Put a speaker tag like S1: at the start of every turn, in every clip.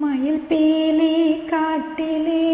S1: വണ്ണക്കിളി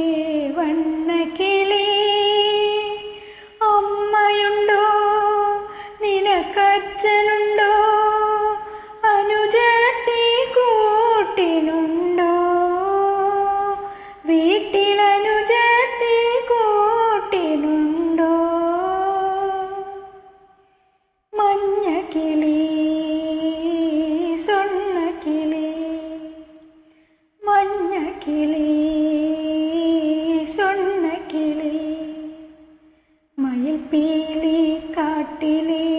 S1: കാട്ടിലെ